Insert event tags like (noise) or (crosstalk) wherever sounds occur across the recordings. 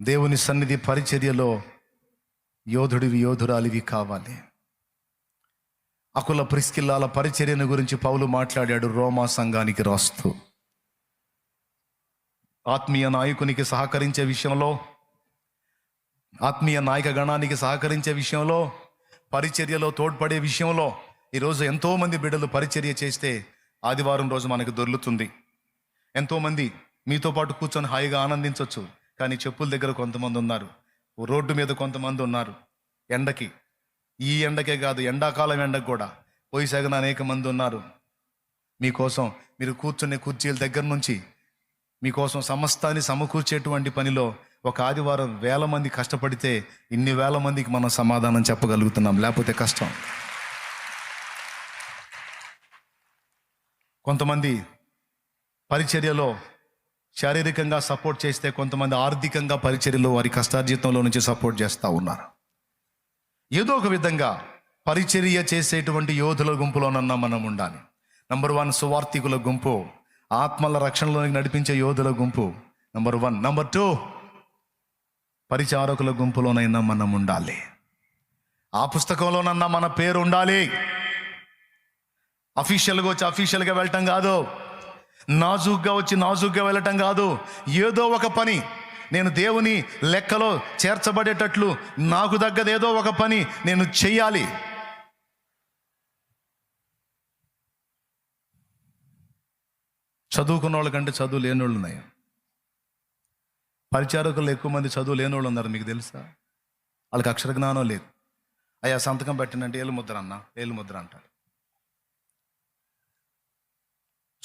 దేవుని సన్నిధి పరిచర్యలో యోధుడివి యోధురాలివి కావాలి. అకుల ప్రిస్కిల్లాల పరిచర్యను గురించి పౌలు మాట్లాడాడు రోమా సంఘానికి రాస్తూ. ఆత్మీయ నాయకునికి సహకరించే విషయంలో ఆత్మీయ నాయక గణానికి సహకరించే విషయంలో పరిచర్యలో తోడ్పడే విషయంలో ఈరోజు ఎంతోమంది బిడ్డలు పరిచర్య చేస్తే ఆదివారం రోజు మనకు దొర్లుతుంది ఎంతోమంది మీతో పాటు కూర్చొని హాయిగా ఆనందించవచ్చు కానీ చెప్పుల దగ్గర కొంతమంది ఉన్నారు. రోడ్డు మీద కొంతమంది ఉన్నారు. ఎండకి. ఈ ఎండకే కాదు ఎండాకాలం ఎండకు కూడా. పోయి సగన అనేక మంది ఉన్నారు. మీకోసం మీరు కూర్చునే కుర్చీల దగ్గర నుంచి మీకోసం సమస్తాన్ని సమకూర్చేటువంటి పనిలో ఒక ఆదివారం వేల మంది కష్టపడితే ఇన్ని వేల మందికి మనం సమాధానం చెప్పగలుగుతున్నాం. లేకపోతే కష్టం. కొంతమంది పరిచర్యలో శారీరకంగా సపోర్ట్ చేస్తే కొంతమంది ఆర్థికంగా పరిచర్యలో వారి కష్టార్జితంలో నుంచి సపోర్ట్ చేస్తూ ఉన్నారు. ఏదో ఒక విధంగా పరిచర్య చేసేటువంటి యోధుల గుంపులోనన్నా మనం ఉండాలి. నంబర్ వన్ సువార్థికుల గుంపు. ఆత్మల రక్షణలోకి నడిపించే యోధుల గుంపు. నంబర్ వన్ నంబర్ టూ పరిచారకుల గుంపులోనైనా మనం ఉండాలి. ఆ పుస్తకంలోనన్నా మన పేరు ఉండాలి. అఫీషియల్గా వచ్చి అఫీషియల్గా వెళ్ళటం కాదు. నాజుగ్గా వచ్చి నాజుగ్గా వెళ్ళటం కాదు. ఏదో ఒక పని. నేను దేవుని లెక్కలో చేర్చబడేటట్లు నాకు తగ్గది ఏదో ఒక పని నేను చెయ్యాలి. చదువుకున్న వాళ్ళకంటే చదువు లేని వాళ్ళు ఉన్నాయి. పరిచారకులు ఎక్కువ మంది చదువు లేని వాళ్ళు ఉన్నారు మీకు తెలుసా? వాళ్ళకి అక్షర జ్ఞానం లేదు. అయ్యా సంతకం పెట్టినంటే ఏలు ముద్ర అన్న ఏలు ముద్ర అంటారు.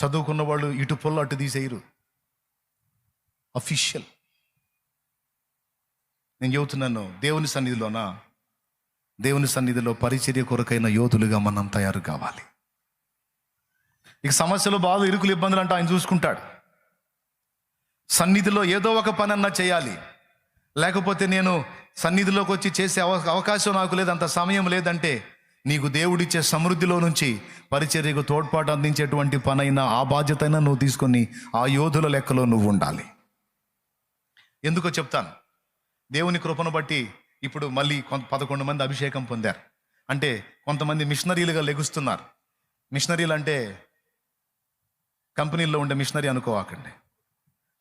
చదువుకున్న వాళ్ళు ఇటు పొల్ల అటు తీసేయరు. అఫీషియల్ నేను చెబుతున్నాను దేవుని సన్నిధిలోనా దేవుని సన్నిధిలో పరిచర్య కొరకైన యోధులుగా మనం తయారు కావాలి. ఇక సమస్యలు బాధ ఇరుకులు ఇబ్బందులు అంటే ఆయన చూసుకుంటాడు. సన్నిధిలో ఏదో ఒక పని అన్నా చేయాలి. లేకపోతే నేను సన్నిధిలోకి వచ్చి చేసే అవకాశం నాకు లేదు అంత సమయం లేదంటే నీకు దేవుడిచ్చే సమృద్ధిలో నుంచి పరిచర్యకు తోడ్పాటు అందించేటువంటి పనైనా ఆ బాధ్యత అయినా నువ్వు తీసుకొని ఆ యోధుల లెక్కలో నువ్వు ఉండాలి. ఎందుకో చెప్తాను. దేవుని కృపను బట్టి ఇప్పుడు మళ్ళీ కొంత పదకొండు మంది అభిషేకం పొందారు. అంటే కొంతమంది మిషనరీలుగా లెగుస్తున్నారు. మిషనరీలు అంటే కంపెనీల్లో ఉండే మిషనరీ అనుకోవాకండి.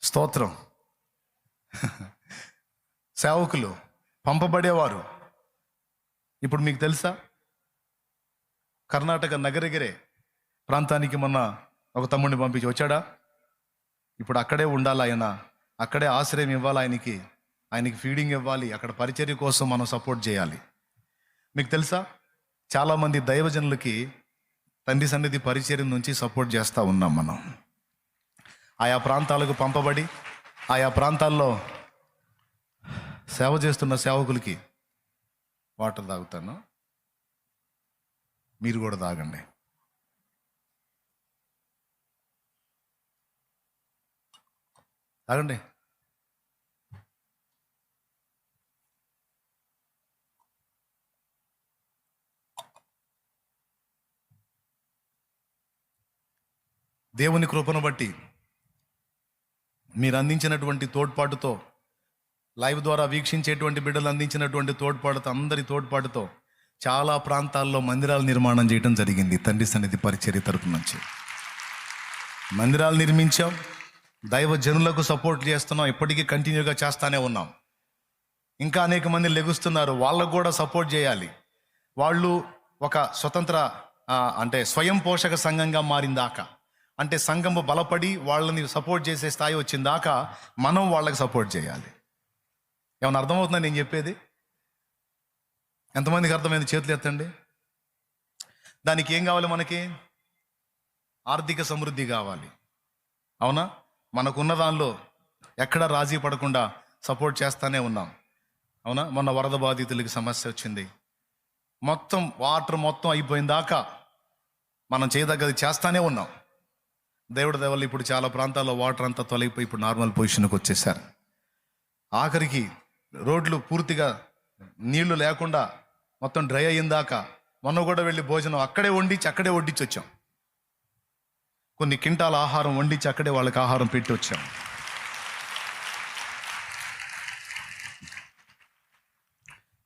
స్తోత్రం. (laughs) సేవకులు పంపబడేవారు. ఇప్పుడు మీకు తెలుసా? కర్ణాటక నగరగిరే ప్రాంతానికి మొన్న ఒక తమ్ముడిని పంపించి వచ్చాడా? ఇప్పుడు అక్కడే ఉండాలి ఆయన. అక్కడే ఆశ్రయం ఇవ్వాలి ఆయనకి. ఆయనకి ఫీడింగ్ ఇవ్వాలి. అక్కడ పరిచర్య కోసం మనం సపోర్ట్ చేయాలి. మీకు తెలుసా? చాలామంది దైవజనులకి తండ్రి సన్నిధి పరిచర్య నుంచి సపోర్ట్ చేస్తూ ఉన్నాం మనం. ఆయా ప్రాంతాలకు పంపబడి ఆయా ప్రాంతాల్లో సేవ చేస్తున్న సేవకులకి వాటర్ తాగుతాను. మీరు కూడా తాగండి. తాగండి. దేవుని కృపను బట్టి మీరు అందించినటువంటి తోడ్పాటుతో లైవ్ ద్వారా వీక్షించేటువంటి బిడ్డలు అందించినటువంటి తోడ్పాటుతో అందరి తోడ్పాటుతో చాలా ప్రాంతాల్లో మందిరాలు నిర్మాణం చేయడం జరిగింది తండ్రి సన్నిధి పరిచర్య తరపు నుంచి. మందిరాలు నిర్మించాం దైవ జనులకు సపోర్ట్ చేస్తున్నాం ఇప్పటికీ కంటిన్యూగా చేస్తానే ఉన్నాం. ఇంకా అనేక మంది లెగుస్తున్నారు వాళ్ళకు కూడా సపోర్ట్ చేయాలి. వాళ్ళు ఒక స్వతంత్ర అంటే స్వయం పోషక సంఘంగా మారిందాకా అంటే సంఘము బలపడి వాళ్ళని సపోర్ట్ చేసే స్థాయి వచ్చిందాకా మనం వాళ్ళకి సపోర్ట్ చేయాలి. ఏమైనా అర్థమవుతుందా నేను చెప్పేది? ఎంతమందికి అర్థమైంది చేతులు ఎత్తండి? దానికి ఏం కావాలి మనకి? ఆర్థిక సమృద్ధి కావాలి. అవునా? మనకున్న దానిలో ఎక్కడ రాజీ పడకుండా సపోర్ట్ చేస్తానే ఉన్నాం. అవునా? మొన్న వరద బాధితులకి సమస్య వచ్చింది. మొత్తం వాటర్ మొత్తం అయిపోయిన దాకా మనం చేయదగ్గది చేస్తానే ఉన్నాం. దేవుడి దేవల్ల ఇప్పుడు చాలా ప్రాంతాల్లో వాటర్ అంతా తొలగిపోయి ఇప్పుడు నార్మల్ పొజిషన్కి వచ్చేసారు. ఆఖరికి రోడ్లు పూర్తిగా నీళ్ళు లేకుండా మొత్తం డ్రై అయ్యిందాక మొన్న కూడా వెళ్ళి భోజనం అక్కడే వండించి అక్కడే వడ్డించి వచ్చాం. కొన్ని కింటాల ఆహారం వండించి అక్కడే వాళ్ళకి ఆహారం పెట్టి వచ్చాం.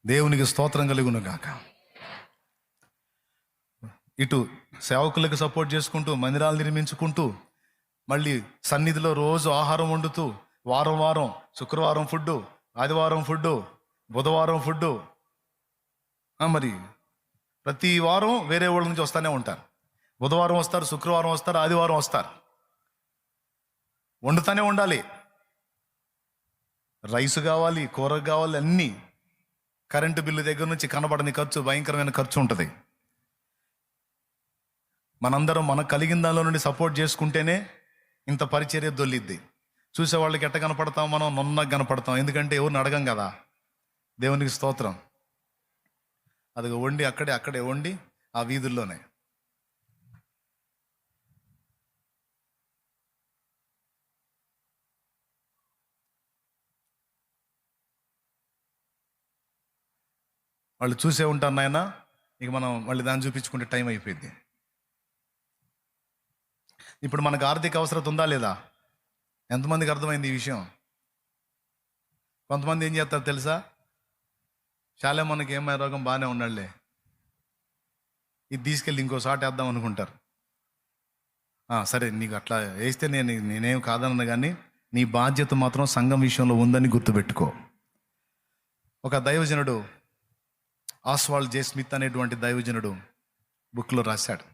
దేవునికి స్తోత్రం కలుగును గాక ఇటు సేవకులకు సపోర్ట్ చేసుకుంటూ మందిరాలు నిర్మించుకుంటూ మళ్ళీ సన్నిధిలో రోజు ఆహారం వండుతూ వారం వారం శుక్రవారం ఫుడ్డు ఆదివారం ఫుడ్డు బుధవారం ఫుడ్డు మరి ప్రతి వారం వేరే ఊళ్ళ నుంచి వస్తూనే ఉంటారు. బుధవారం వస్తారు శుక్రవారం వస్తారు ఆదివారం వస్తారు. వండుతానే ఉండాలి. రైస్ కావాలి కూర కావాలి అన్నీ కరెంటు బిల్లు దగ్గర నుంచి కనబడని ఖర్చు భయంకరమైన ఖర్చు ఉంటుంది. మనందరం మనకు కలిగిన దానిలో నుండి సపోర్ట్ చేసుకుంటేనే ఇంత పరిచర్య దొల్లిద్ది. చూసే వాళ్ళకి ఎట్ట కనపడతాం మనం? నొన్నగా కనపడతాం. ఎందుకంటే ఎవరిని అడగం కదా? దేవునికి స్తోత్రం. అది వండి అక్కడే అక్కడే వండి ఆ వీధుల్లోనే. వాళ్ళు చూసే ఉంటారు నాయన. ఇక మనం మళ్ళీ దాన్ని చూపించుకుంటే టైం అయిపోయింది. ఇప్పుడు మనకు ఆర్థిక అవసరం ఉందా లేదా? ఎంతమందికి అర్థమైంది ఈ విషయం? కొంతమంది ఏం చేస్తారు తెలుసా? చాలా మనకి ఏమైనా రోగం బాగానే ఉన్నాడులే. ఇది తీసుకెళ్ళి ఇంకో వేద్దాం అనుకుంటారు. సరే నీకు అట్లా వేస్తే నేను నేనేం కాదన్న కానీ నీ బాధ్యత మాత్రం సంఘం విషయంలో ఉందని గుర్తుపెట్టుకో. ఒక దైవజనుడు ఆస్వాల్ జే స్మిత్ అనేటువంటి దైవజనుడు బుక్లో రాశాడు.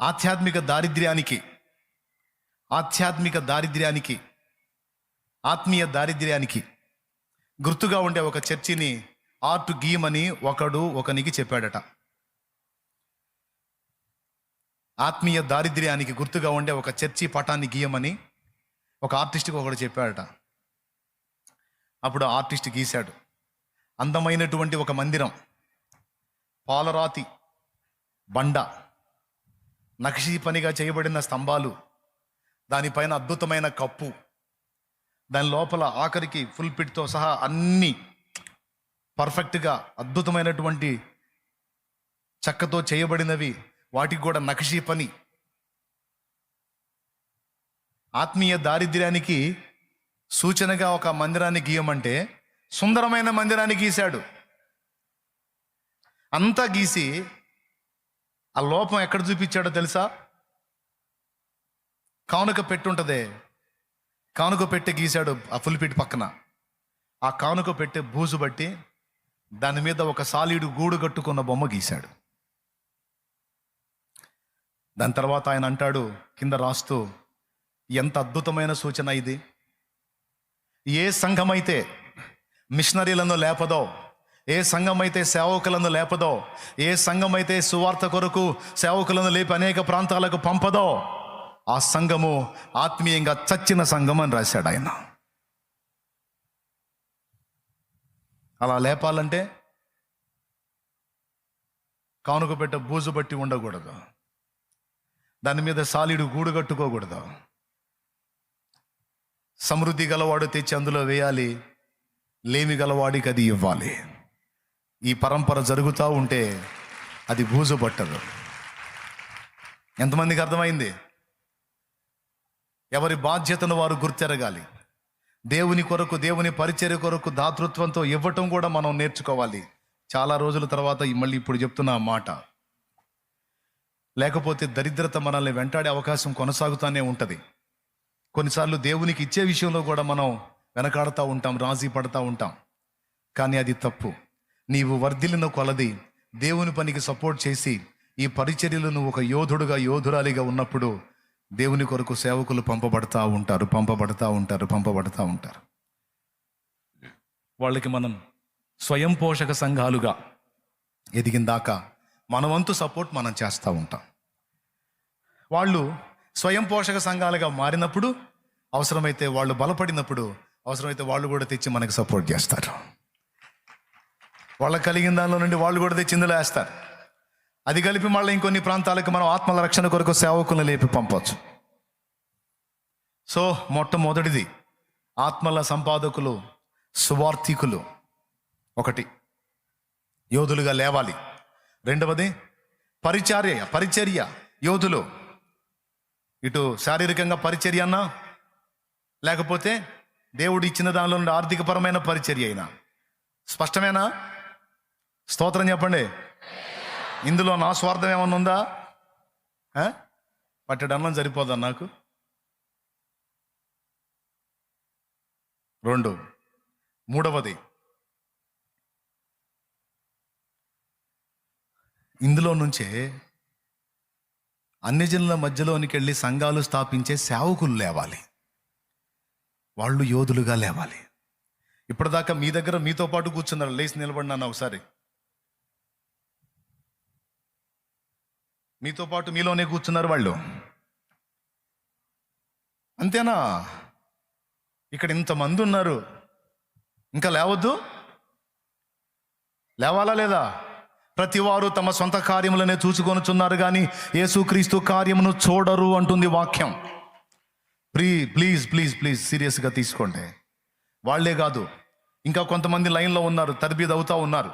ఆధ్యాత్మిక దారిద్ర్యానికి ఆధ్యాత్మిక దారిద్ర్యానికి ఆత్మీయ దారిద్ర్యానికి గుర్తుగా ఉండే ఒక చర్చిని ఆర్ట్ గీయమని ఒకడు ఒకనికి చెప్పాడట. ఆత్మీయ దారిద్ర్యానికి గుర్తుగా ఉండే ఒక చర్చి పటాన్ని గీయమని ఒక ఆర్టిస్ట్కి ఒకడు చెప్పాడట. అప్పుడు ఆర్టిస్ట్ గీశాడు. అందమైనటువంటి ఒక మందిరం. పాలరాతి బండ నక్షి పనిగా చేయబడిన స్తంభాలు దానిపైన అద్భుతమైన కప్పు దాని లోపల ఆఖరికి ఫుల్ పిట్తో సహా అన్ని పర్ఫెక్ట్గా అద్భుతమైనటువంటి చెక్కతో చేయబడినవి వాటికి కూడా నక్షి పని. ఆత్మీయ దారిద్ర్యానికి సూచనగా ఒక మందిరాన్ని గీయమంటే సుందరమైన మందిరాన్ని గీశాడు. అంతా గీసి ఆ లోపం ఎక్కడ చూపించాడో తెలుసా? కానుక పెట్టుంటదే కానుక పెట్టె గీశాడు ఆ ఫుల్పిట్ పక్కన. ఆ కానుక పెట్టె బూజు బట్టి దాని మీద ఒక సాలీడు గూడు కట్టుకున్న బొమ్మ గీశాడు. దాని తర్వాత ఆయన అంటాడు కింద రాస్తూ ఎంత అద్భుతమైన సూచన ఇది. ఏ సంఘమైతే మిషనరీలను లేపదో ఏ సంఘం అయితే సేవకులను లేపదో ఏ సంఘం అయితే సువార్త కొరకు సేవకులను లేపి అనేక ప్రాంతాలకు పంపదో ఆ సంఘము ఆత్మీయంగా చచ్చిన సంఘం అని రాశాడు ఆయన. అలా లేపాలంటే కానుక పెట్ట బూజు బట్టి ఉండకూడదు. దాని మీద సాలిడు గూడు కట్టుకోకూడదు. సమృద్ధి గలవాడు తెచ్చి అందులో వేయాలి లేమి గలవాడికి అది ఇవ్వాలి. ఈ పరంపర జరుగుతూ ఉంటే అది బూజు పట్టదు ఎంతమందికి అర్థమైంది? ఎవరి బాధ్యతను వారు గుర్తెరగాలి. దేవుని కొరకు దేవుని పరిచర్య కొరకు దాతృత్వంతో ఇవ్వటం కూడా మనం నేర్చుకోవాలి. చాలా రోజుల తర్వాత మళ్ళీ ఇప్పుడు చెప్తున్న మాట. లేకపోతే దరిద్రత మనల్ని వెంటాడే అవకాశం కొనసాగుతూనే ఉంటుంది. కొన్నిసార్లు దేవునికి ఇచ్చే విషయంలో కూడా మనం వెనకాడుతూ ఉంటాం రాజీ పడతా ఉంటాం. కానీ అది తప్పు. నీవు వర్ధిల్లిన కొలది దేవుని పనికి సపోర్ట్ చేసి ఈ పరిచర్యలను ఒక యోధుడుగా యోధురాలిగా ఉన్నప్పుడు దేవుని కొరకు సేవకులు పంపబడతా ఉంటారు పంపబడతా ఉంటారు పంపబడతా ఉంటారు. వాళ్ళకి మనం స్వయం పోషక సంఘాలుగా ఎదిగిన దాకా మన వంతు సపోర్ట్ మనం చేస్తూ ఉంటాం. వాళ్ళు స్వయం పోషక సంఘాలుగా మారినప్పుడు అవసరమైతే వాళ్ళు బలపడినప్పుడు అవసరమైతే వాళ్ళు కూడా తెచ్చి మనకి సపోర్ట్ చేస్తారు. వాళ్ళకి కలిగిన దానిలో నుండి వాళ్ళు కూడా తెచ్చి ఇందులో వేస్తారు. అది కలిపి మళ్ళీ ఇంకొన్ని ప్రాంతాలకు మనం ఆత్మల రక్షణ కొరకు సేవకులను లేపి పంపవచ్చు సో మొట్టమొదటిది ఆత్మల సంపాదకులు సువార్థికులు ఒకటి. యోధులుగా లేవాలి. రెండవది పరిచర్య పరిచర్య యోధులు. ఇటు శారీరకంగా పరిచర్య అన్నా లేకపోతే దేవుడు ఇచ్చిన దానిలో నుండి ఆర్థికపరమైన పరిచర్య అయినా. స్పష్టమేనా? స్తోత్రం చెప్పండి. ఇందులో నా స్వార్థం ఏమన్నా ఉందా? ఆ? పట్టెడన్నం సరిపోదా నాకు? రెండు. మూడవది. ఇందులో నుంచే అన్ని జనుల మధ్యలోనికి వెళ్ళి సంఘాలు స్థాపించే సేవకులు లేవాలి. వాళ్ళు యోధులుగా లేవాలి. ఇప్పటిదాకా మీ దగ్గర మీతో పాటు కూర్చున్నారు. లేచి నిలబడినాను ఒకసారి. మీతో పాటు మీలోనే కూర్చున్నారు వాళ్ళు. అంతేనా? ఇక్కడ ఇంతమంది ఉన్నారు. ఇంకా లేవద్దు? లేవాలా లేదా? ప్రతివారు తమ సొంత కార్యములనే చూసుకొనుచున్నారు కానీ యేసుక్రీస్తు కార్యమును చూడరు అంటుంది వాక్యం. ప్రీ ప్లీజ్ ప్లీజ్ ప్లీజ్ సీరియస్గా తీసుకోండి. వాళ్ళే కాదు ఇంకా కొంతమంది లైన్లో ఉన్నారు తరబీదు అవుతా ఉన్నారు.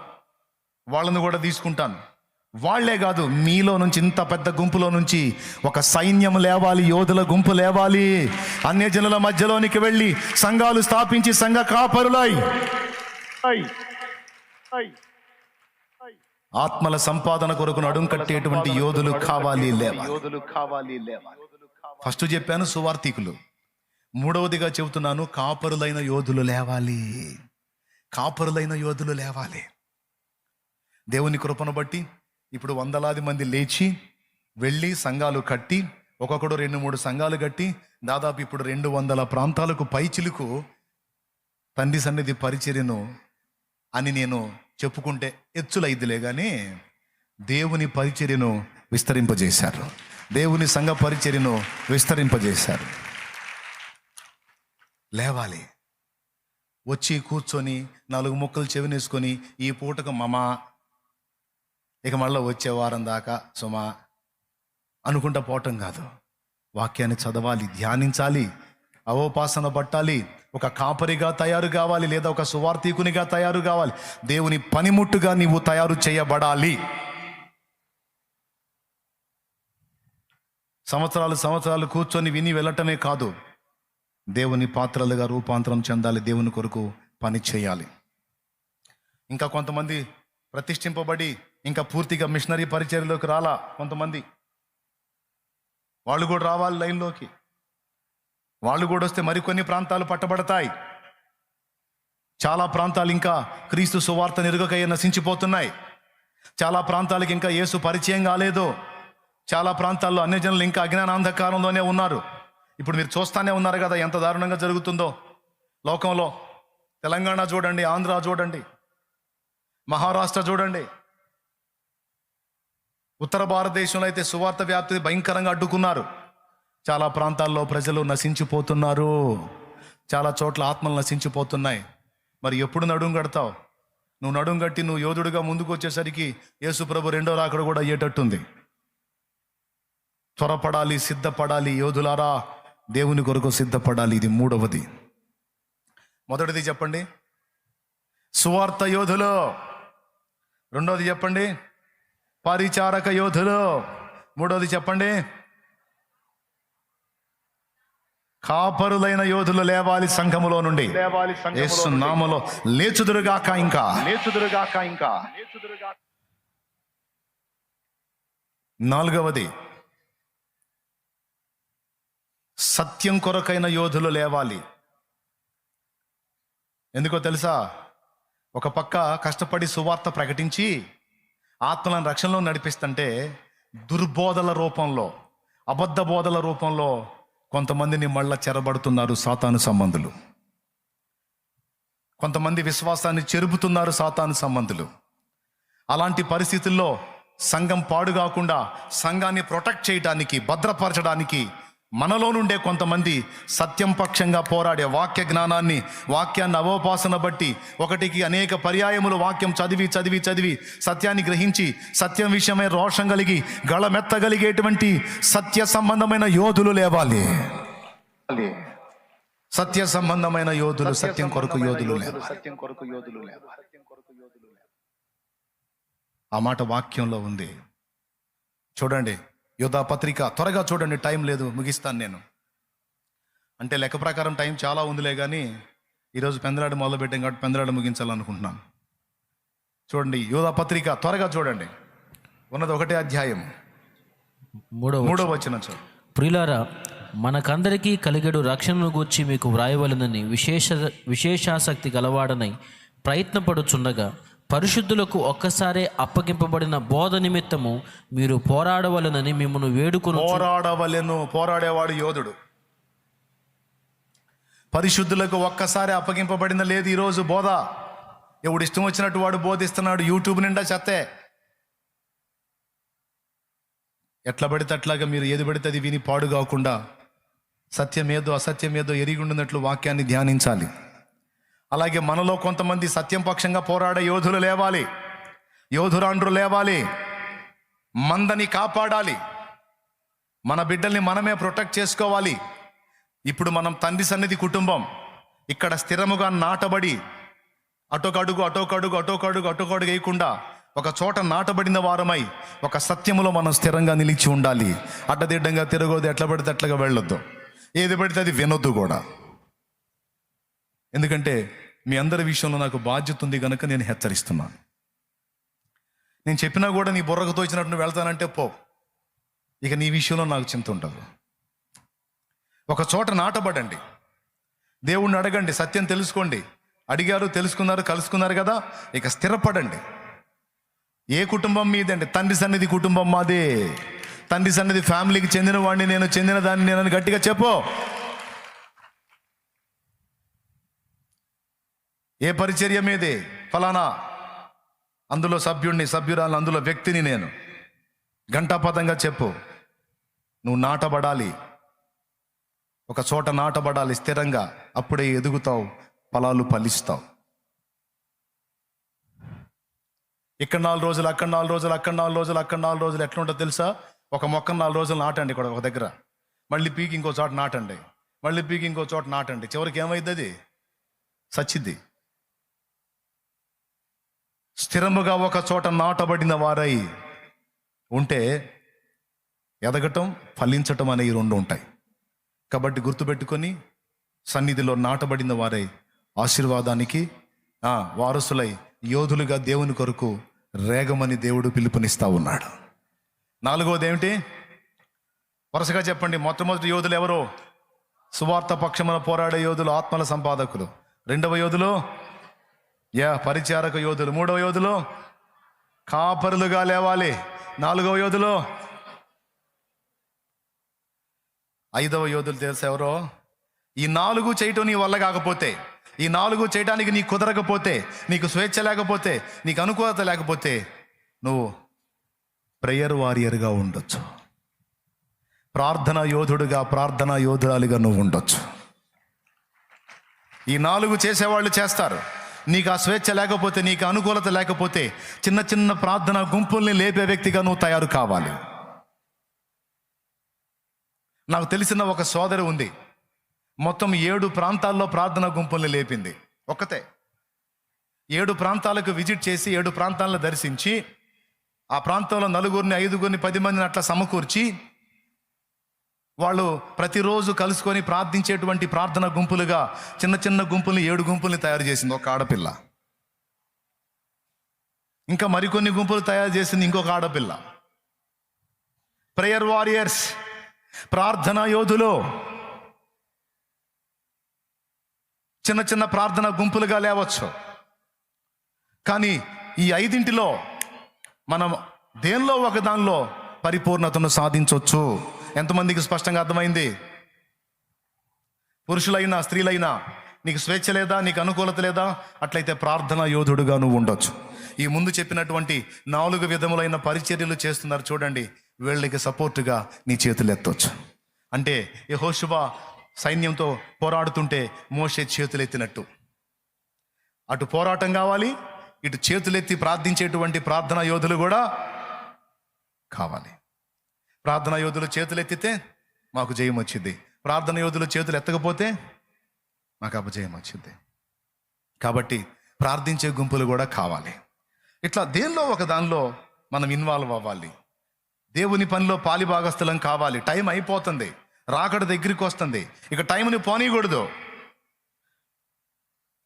వాళ్ళని కూడా తీసుకుంటాను. వాళ్ళే కాదు మీలో నుంచి ఇంత పెద్ద గుంపులో నుంచి ఒక సైన్యం లేవాలి యోధుల గుంపు లేవాలి. అన్య జనుల మధ్యలోనికి వెళ్ళి సంఘాలు స్థాపించి సంఘ కాపరులై. ఆత్మల సంపాదన కొరకు నడుం కట్టేటువంటి యోధులు కావాలి యోధులు కావాలి ఫస్ట్ చెప్పాను సువార్థికులు. మూడవదిగా చెబుతున్నాను కాపరులైన యోధులు లేవాలి. కాపరులైన యోధులు లేవాలి. దేవుని కృపను బట్టి ఇప్పుడు వందలాది మంది లేచి వెళ్ళి సంఘాలు కట్టి ఒక్కొక్కడు రెండు మూడు సంఘాలు కట్టి దాదాపు ఇప్పుడు రెండు వందల ప్రాంతాలకు పైచిలుకు తండ్రి సన్నిధి పరిచర్యను అని నేను చెప్పుకుంటే ఎచ్చులైద్దిలే కానీ దేవుని పరిచర్యను విస్తరింపజేశారు. దేవుని సంఘ పరిచర్యను విస్తరింపజేశారు. లేవాలి. వచ్చి కూర్చొని నాలుగు ముక్కలు చెవినేసుకొని ఈ పూటకు మమ ఇక మళ్ళీ వచ్చే వారం దాకా సుమా అనుకుంటా పోవటం కాదు. వాక్యాన్ని చదవాలి ధ్యానించాలి అవోపాసన పట్టాలి ఒక కాపరిగా తయారు కావాలి లేదా ఒక సువార్థికునిగా తయారు కావాలి. దేవుని పనిముట్టుగా నీవు తయారు చేయబడాలి. సంవత్సరాలు సంవత్సరాలు కూర్చొని విని వెళ్ళటమే కాదు. దేవుని పాత్రలుగా రూపాంతరం చెందాలి దేవుని కొరకు పని చేయాలి. ఇంకా కొంతమంది ప్రతిష్ఠింపబడి ఇంకా పూర్తిగా మిషనరీ పరిచర్లోకి రాలా కొంతమంది. వాళ్ళు కూడా రావాలి లైన్లోకి. వాళ్ళు కూడా వస్తే మరికొన్ని ప్రాంతాలు పట్టబడతాయి. చాలా ప్రాంతాలు ఇంకా క్రీస్తు సువార్త నిరుగకయ్య నశించిపోతున్నాయి చాలా ప్రాంతాలకు ఇంకా యేసు పరిచయం కాలేదు. చాలా ప్రాంతాల్లో అన్ని జనులు ఇంకా అజ్ఞానాంధకారంలోనే ఉన్నారు. ఇప్పుడు మీరు చూస్తానే ఉన్నారు కదా ఎంత దారుణంగా జరుగుతుందో. లోకంలో తెలంగాణ చూడండి ఆంధ్ర చూడండి. మహారాష్ట్ర చూడండి. ఉత్తర భారతదేశంలో అయితే సువార్త వ్యాప్తి భయంకరంగా అడ్డుకున్నారు. చాలా ప్రాంతాల్లో ప్రజలు నశించిపోతున్నారు. చాలా చోట్ల ఆత్మలు నశించిపోతున్నాయి. మరి ఎప్పుడు నడుం కడతావు? నువ్వు నడుం కట్టి నువ్వు యోధుడిగా ముందుకు వచ్చేసరికి యేసుప్రభు రెండో రాకడ కూడా అయ్యేటట్టుంది. త్వరపడాలి సిద్ధపడాలి యోధులారా. దేవుని కొరకు సిద్ధపడాలి. ఇది మూడవది. మొదటిది చెప్పండి. సువార్త యోధులు. రెండోది చెప్పండి. పరిచారక యోధులు. మూడోది చెప్పండి. కాపరులైన యోధులు లేవాలి సంఘములో నుండి. లేవాలి యేసు నామలో లేచుదురుగాక ఇంకా. లేచుదురుగాక ఇంకా. నాలుగవది. సత్యం కొరకైన యోధులు లేవాలి. ఎందుకో తెలుసా? ఒక పక్క కష్టపడి సువార్త ప్రకటించి ఆత్మలను రక్షణలో నడిపిస్తుంటే దుర్బోధల రూపంలో అబద్ధ బోధల రూపంలో కొంతమందిని మళ్ళా చెరబడుతున్నారు సాతాను సంబంధులు. కొంతమంది విశ్వాసాన్ని చెరుపుతున్నారు సాతాను సంబంధులు. అలాంటి పరిస్థితుల్లో సంఘం పాడు కాకుండా సంఘాన్ని ప్రొటెక్ట్ చేయడానికి భద్రపరచడానికి మనలో నుండే కొంతమంది సత్యం పక్షంగా పోరాడే వాక్య జ్ఞానాన్ని వాక్యాన్ని అవోపాసన బట్టి ఒకటికి అనేక పర్యాయములు వాక్యం చదివి చదివి చదివి సత్యాన్ని గ్రహించి సత్యం విషయమై రోషం కలిగి గళమెత్తగలిగేటువంటి సత్య సంబంధమైన యోధులు లేవాలి. సత్య సంబంధమైన యోధులు సత్యం కొరకు యోధులు లేవాలి. సత్యం కొరకు యోధులు లేవాలి. ఆ మాట వాక్యంలో ఉంది. చూడండి యోధా పత్రిక త్వరగా చూడండి టైం లేదు ముగిస్తాను నేను. అంటే లెక్క ప్రకారం టైం చాలా ఉందిలే కానీ ఈరోజు పెందలాడు మొదలు పెట్టాం కాబట్టి పెందలాడు ముగించాలనుకుంటున్నాను చూడండి యోధ పత్రిక త్వరగా చూడండి. ఉన్నది ఒకటే అధ్యాయం. మూడవ మూడో వచ్చిన ప్రియులారా మనకందరికీ కలిగడు రక్షణను గూర్చి మీకు వ్రాయవలనని విశేష విశేషాసక్తి గలవాడనై ప్రయత్నపడుచుండగా పరిశుద్ధులకు ఒక్కసారే అప్పగింపబడిన బోధ నిమిత్తము మీరు పోరాడవలనని మిమ్మల్ని వేడుకుని పోరాడవలెను పోరాడేవాడు యోధుడు. పరిశుద్ధులకు ఒక్కసారి అప్పగింపబడిన లేదు ఈరోజు బోధ. ఎవడు ఇష్టం వచ్చినట్టు వాడు బోధిస్తున్నాడు యూట్యూబ్ నిండా చెత్తే. ఎట్లా పడితే అట్లాగా మీరు ఏది పడితే అది విని పాడు కాకుండా సత్యమేదో అసత్యమేదో ఎరిగుండున్నట్లు వాక్యాన్ని ధ్యానించాలి. అలాగే మనలో కొంతమంది సత్యం పక్షంగా పోరాడే యోధులు లేవాలి. యోధురాండ్రు లేవాలి. మందని కాపాడాలి. మన బిడ్డల్ని మనమే ప్రొటెక్ట్ చేసుకోవాలి. ఇప్పుడు మనం తండ్రి సన్నిధి కుటుంబం. ఇక్కడ స్థిరముగా నాటబడి అటోకడుగు అటోకడుగు అటోకడుగు అటోకడుగు వేయకుండా ఒక చోట నాటబడిన వారమై ఒక సత్యములో మనం స్థిరంగా నిలిచి ఉండాలి. అడ్డదిడ్డంగా తిరగదు ఎట్లా పడితే అట్లాగా వెళ్ళొద్దు. ఏది పడితే అది వినొద్దు కూడా. ఎందుకంటే మీ అందరి విషయంలో నాకు బాధ్యత ఉంది కనుక నేను హెచ్చరిస్తున్నాను. నేను చెప్పినా కూడా నీ బుర్రకు తోచినట్టు వెళ్తానంటే పో. ఇక నీ విషయంలో నాకు చింత ఉండదు. ఒక చోట నాటబడండి. దేవుణ్ణి అడగండి సత్యం తెలుసుకోండి. అడిగారు తెలుసుకున్నారు కలుసుకున్నారు కదా ఇక స్థిరపడండి. ఏ కుటుంబం మీదండి? తండ్రి సన్నిధి కుటుంబం మాదే. తండ్రి సన్నిధి ఫ్యామిలీకి చెందిన వాడిని నేను చెందిన దాన్ని నేను గట్టిగా చెప్పు. ఏ పరిచర్య మీదే? ఫలానా? అందులో సభ్యుణ్ణి సభ్యురాలు అందులో వ్యక్తిని నేను. ఘంటాపదంగా చెప్పు. నువ్వు నాటబడాలి. ఒక చోట నాటబడాలి స్థిరంగా. అప్పుడే ఎదుగుతావు ఫలాలు ఫలిస్తావు. ఇక్కడ నాలుగు రోజులు అక్కడ నాలుగు రోజులు అక్కడ నాలుగు రోజులు అక్కడ నాలుగు రోజులు ఎట్లుంటో తెలుసా? ఒక మొక్క నాలుగు రోజులు నాటండి ఇక్కడ ఒక దగ్గర. మళ్ళీ పీకి ఇంకో చోట నాటండి. మళ్ళీ పీకి ఇంకో చోట నాటండి. చివరికి ఏమైంది అది సచ్చిద్ది. స్థిరముగా ఒక చోట నాటబడిన వారై ఉంటే ఎదగటం ఫలించటం అనే ఈ రెండు ఉంటాయి. కాబట్టి గుర్తుపెట్టుకొని సన్నిధిలో నాటబడిన వారై ఆశీర్వాదానికి వారసులై యోధులుగా దేవుని కొరకు రేగమని దేవుడు పిలుపునిస్తా ఉన్నాడు. నాలుగవది ఏమిటి? వరుసగా చెప్పండి. మొట్టమొదటి యోధులు ఎవరు? సువార్త పక్షమున పోరాడే యోధులు ఆత్మల సంపాదకులు. రెండవ యోధులు? యా పరిచారక యోధులు. మూడవ యోధులు కాపరులుగా లేవాలి. నాలుగవ యోధులు. ఐదవ యోధులు తెలుసు ఎవరో? ఈ నాలుగు చేయటం నీ వల్ల కాకపోతే ఈ నాలుగు చేయడానికి నీకు కుదరకపోతే నీకు స్వేచ్ఛ లేకపోతే నీకు అనుకూలత లేకపోతే నువ్వు ప్రేయర్ వారియర్గా ఉండొచ్చు. ప్రార్థన యోధుడుగా ప్రార్థనా యోధురాలుగా నువ్వు ఉండొచ్చు. ఈ నాలుగు చేసేవాళ్ళు చేస్తారు. నీకు ఆ స్వేచ్ఛ లేకపోతే నీకు అనుకూలత లేకపోతే చిన్న చిన్న ప్రార్థన గుంపుల్ని లేపే వ్యక్తిగా నువ్వు తయారు కావాలి. నాకు తెలిసిన ఒక సోదరి ఉంది. మొత్తం ఏడు ప్రాంతాల్లో ప్రార్థన గుంపుల్ని లేపింది. ఒక్కతే. ఏడు ప్రాంతాలకు విజిట్ చేసి ఏడు ప్రాంతాలను దర్శించి ఆ ప్రాంతంలో నలుగురిని ఐదుగురిని పది మందిని అట్లా సమకూర్చి వాళ్ళు ప్రతిరోజు కలుసుకొని ప్రార్థించేటువంటి ప్రార్థన గుంపులుగా చిన్న చిన్న గుంపుల్ని ఏడు గుంపుల్ని తయారు చేసింది ఒక ఆడపిల్ల. ఇంకా మరికొన్ని గుంపులు తయారు చేసింది ఇంకొక ఆడపిల్ల. ప్రేయర్ వారియర్స్ ప్రార్థన యోధులు. చిన్న చిన్న ప్రార్థన గుంపులుగా లేవచ్చు. కానీ ఈ ఐదింటిలో మనం దేనిలో ఒక దానిలో పరిపూర్ణతను సాధించవచ్చు ఎంతమందికి స్పష్టంగా అర్థమైంది? పురుషులైనా స్త్రీలైనా నీకు స్వేచ్ఛ లేదా నీకు అనుకూలత లేదా అట్లయితే ప్రార్థనా యోధుడుగా నువ్వు ఉండొచ్చు. ఈ ముందు చెప్పినటువంటి నాలుగు విధములైన పరిచర్యలు చేస్తున్నారు చూడండి. వీళ్ళకి సపోర్టుగా నీ చేతులు ఎత్తవచ్చు అంటే యహోశుభ సైన్యంతో పోరాడుతుంటే మోసే చేతులెత్తినట్టు. అటు పోరాటం కావాలి ఇటు చేతులెత్తి ప్రార్థించేటువంటి ప్రార్థనా యోధులు కూడా కావాలి. ప్రార్థనా యోధులు చేతులు ఎత్తితే మాకు జయం వచ్చింది. ప్రార్థన యోధులు చేతులు ఎత్తకపోతే మాకు అపజయం వచ్చింది. కాబట్టి ప్రార్థించే గుంపులు కూడా కావాలి. ఇట్లా దేనిలో ఒక దానిలో మనం ఇన్వాల్వ్ అవ్వాలి? దేవుని పనిలో పాలిభాగస్థలం కావాలి. టైం అయిపోతుంది. రాకడ దగ్గరికి వస్తుంది. ఇక టైంని పోనీయకూడదు.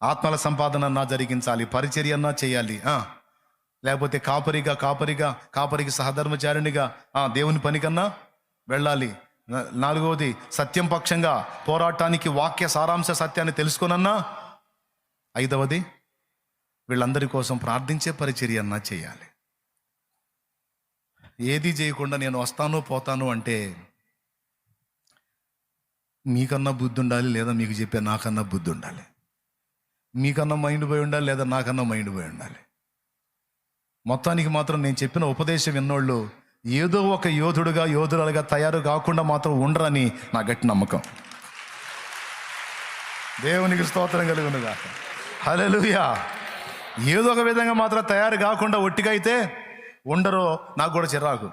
ఆత్మల సంపాదన అన్నా జరిగించాలి. పరిచర్య అన్నా చేయాలి. లేకపోతే కాపరిగా కాపరిగా కాపరికి సహధర్మచారిణిగా ఆ దేవుని పనికన్నా వెళ్ళాలి. నాలుగవది సత్యం పక్షంగా పోరాటానికి వాక్య సారాంశ సత్యాన్ని తెలుసుకోనన్నా. ఐదవది వీళ్ళందరి కోసం ప్రార్థించే పరిచర్య అన్నా చేయాలి. ఏది చేయకుండా నేను వస్తాను పోతాను అంటే మీకన్నా బుద్ధి ఉండాలి లేదా మీకు చెప్పే నాకన్నా బుద్ధి ఉండాలి మీకన్నా మైండ్ పోయి ఉండాలి లేదా నాకన్నా మైండ్ పోయి ఉండాలి. మొత్తానికి మాత్రం నేను చెప్పిన ఉపదేశం విన్నోళ్ళు ఏదో ఒక యోధుడుగా యోధురాలుగా తయారు కాకుండా మాత్రం ఉండరని నా గట్టి నమ్మకం. దేవునికి స్తోత్రం కలుగునుగా హల్లెలూయా. ఏదో ఒక విధంగా మాత్రం తయారు కాకుండా ఒట్టిగా అయితే ఉండరో నాకు కూడా చిరాకు.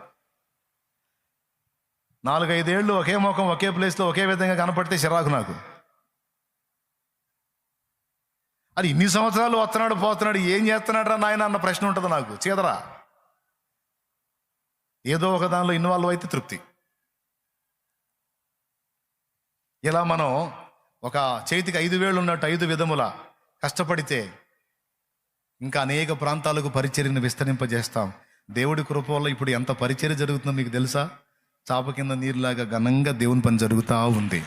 నాలుగైదేళ్ళు ఒకే ముఖం ఒకే ప్లేస్లో ఒకే విధంగా కనపడితే చిరాకు నాకు. అది ఇన్ని సంవత్సరాలు వస్తున్నాడు పోతున్నాడు ఏం చేస్తున్నాడు రా నాయన అన్న ప్రశ్న ఉంటుంది నాకు. చేదరా? ఏదో ఒక దానిలో ఇన్వాల్వ్ అయితే తృప్తి. ఇలా మనం ఒక చేతికి ఐదు వేళ్ళు ఉన్నట్టు ఐదు విధముల కష్టపడితే ఇంకా అనేక ప్రాంతాలకు పరిచర్యను విస్తరింపజేస్తాం. దేవుడి కృప వల్ల ఇప్పుడు ఎంత పరిచర్య జరుగుతుందో మీకు తెలుసా? చాప కింద నీరులాగా ఘనంగా దేవుని పని జరుగుతూ ఉంది.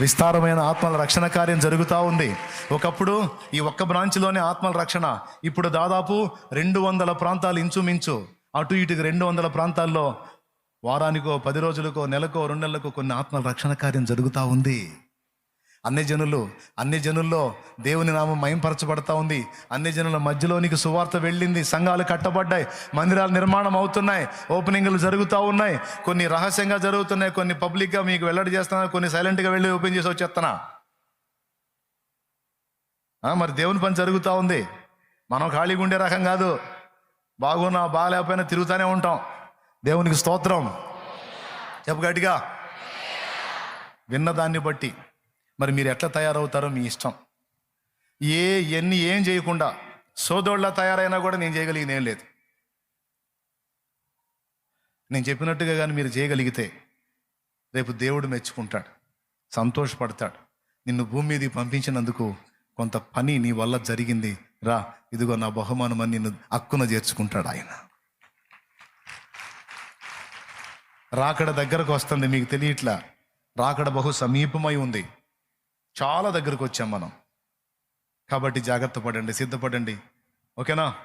విస్తారమైన ఆత్మల రక్షణ కార్యం జరుగుతూ ఉంది. ఒకప్పుడు ఈ ఒక్క బ్రాంచ్లోనే ఆత్మల రక్షణ. ఇప్పుడు దాదాపు రెండు వందల ప్రాంతాలు ఇంచుమించు. అటు ఇటు రెండు వందల ప్రాంతాల్లో వారానికో పది రోజులకో నెలకో రెండు నెలలకో కొన్ని ఆత్మల రక్షణ కార్యం జరుగుతూ ఉంది. అన్ని జనులు అన్ని జనుల్లో దేవుని నామం మయంపరచబడతా ఉంది. అన్ని జనుల మధ్యలోనికి సువార్త వెళ్ళింది. సంఘాలు కట్టబడ్డాయి. మందిరాలు నిర్మాణం అవుతున్నాయి. ఓపెనింగ్లు జరుగుతూ ఉన్నాయి. కొన్ని రహస్యంగా జరుగుతున్నాయి. కొన్ని పబ్లిక్గా మీకు వెల్లడి చేస్తున్నా. కొన్ని సైలెంట్గా వెళ్ళి ఓపెన్ చేసి వచ్చేస్తున్నా. మరి దేవుని పని జరుగుతూ ఉంది. మనం ఖాళీగా ఉండే రకం కాదు. బాగున్నా బాగాలేకపోయినా తిరుగుతూనే ఉంటాం. దేవునికి స్తోత్రం. చెప్పు గట్టిగా. విన్నదాన్ని బట్టి. మరి మీరు ఎట్లా తయారవుతారో మీ ఇష్టం. ఏ ఎన్ని ఏం చేయకుండా సోదోళ్ళ తయారైనా కూడా నేను చేయగలిగింది ఏం లేదు. నేను చెప్పినట్టుగా కానీ మీరు చేయగలిగితే రేపు దేవుడు మెచ్చుకుంటాడు సంతోషపడతాడు. నిన్ను భూమి మీదకి పంపించినందుకు కొంత పని నీ వల్ల జరిగింది. రా ఇదిగో నా బహుమానం అని నిన్ను అక్కున చేర్చుకుంటాడు ఆయన. రాకడ దగ్గరకు వస్తుంది మీకు తెలియట్లా. రాకడ బహు సమీపమై ఉంది. చాలా దగ్గరకు వచ్చాం మనం. కాబట్టి జాగ్రత్త పడండి సిద్ధపడండి. ఓకేనా?